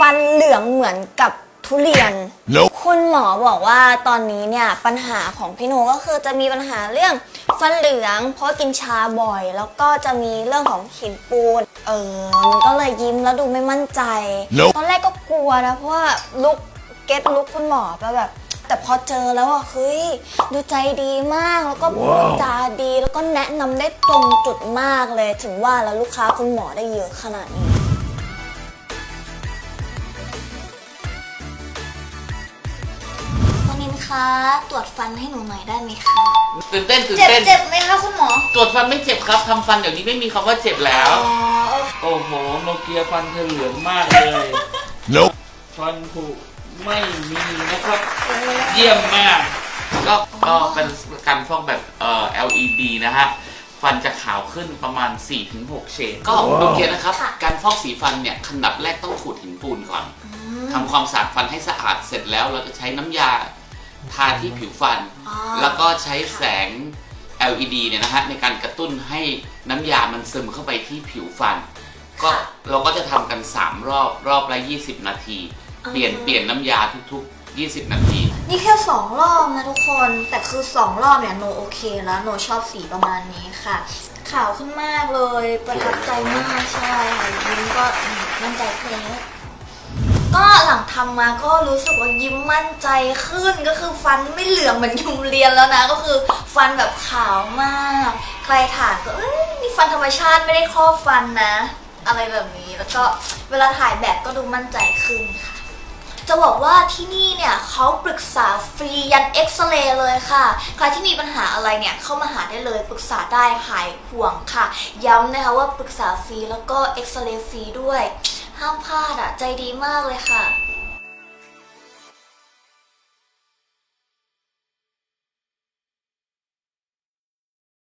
ฟันเหลืองเหมือนกับทุเรียน Nope. คุณหมอบอกว่าตอนนี้เนี่ยปัญหาของพี่โนก็คือจะมีปัญหาเรื่องฟันเหลือง เพราะกินชาบ่อย แล้วก็จะมีเรื่องของหินปูน เออมันก็เลยยิ้มแล้วดูไม่มั่นใจ Nope ตอนแรกก็กลัวนะเพราะว่าลุกเก็ตลุกคุณหมอไปแบบ แต่พอเจอแล้วอะเฮ้ยดูใจดีมากแล้วก็พูดจาดีแล้วก็แนะนำได้ตรงจุดมากเลยถึงว่าแล้วลูกค้าคุณหมอได้เยอะขนาดนี้ คุณนินคะตรวจฟันให้หนูหน่อยได้ไหมคะตื่นเต้นตื่นเจ็บเต้น เจ็บไหมคะคุณหมอตรวจฟันไม่เจ็บครับทำฟันเดี๋ยวนี้ไม่มีคำว่าเจ็บแล้ว อ๋อโอ้โหโนเกียฟันเธอเหลืองมากเลย Nope. ฟันผุไม่มีนะครับเยี่ยมมาก ก็ก็เป็นการฟอกแบบเอ่อ LED นะฮะ ฟันจะขาวขึ้นประมาณ 4-6เฉดก็โอเคนะครับ การฟอกสีฟันเนี่ยขนับแรกต้องขูดหินปูนก่อนทำความสะอาดฟันให้สะอาดเสร็จแล้วเราจะใช้น้ำยา ทาที่ผิวฟัน อ๋อ แล้วก็ใช้แสง LED เนี่ยนะฮะในการกระตุ้นให้น้ำยามันซึมเข้าไปที่ผิวฟัน ก็เราก็จะทำกัน 3 รอบรอบละ 20 นาทีเปลี่ยนเปลี่ยนน้ำยาทุกๆ 20 นาที นี่แค่สองรอบนะทุกคน แต่คือสองรอบเนี่ยโนโอเคแล้วโนชอบสีประมาณนี้ค่ะ ขาวขึ้นมากเลย ประทับใจมากใช่ค่ะยิ้มก็อืมมั่นใจขึ้นแล้ว ก็หลังทำมาก็รู้สึกว่ายิ้มมั่นใจขึ้นก็คือฟันไม่เหลืองเหมือนยุงเรียนแล้วนะ ก็คือฟันแบบขาวมาก ใครถามก็เอ้ยนี่ฟันธรรมชาติไม่ได้ครอบฟันนะ อะไรแบบนี้แล้วก็เวลาถ่ายแบบก็ดูมั่นใจขึ้นค่ะจะบอกว่าที่นี่เนี่ยเขาปรึกษาฟรียันเอ็กซเรย์เลยค่ะ ใครที่มีปัญหาอะไรเนี่ยเข้ามาหาได้เลยปรึกษาได้หายห่วงค่ะ ย้ำนะคะว่าปรึกษาฟรีแล้วก็เอ็กซเรย์ฟรีด้วย ห้ามพลาดอะใจดีมากเลยค่ะ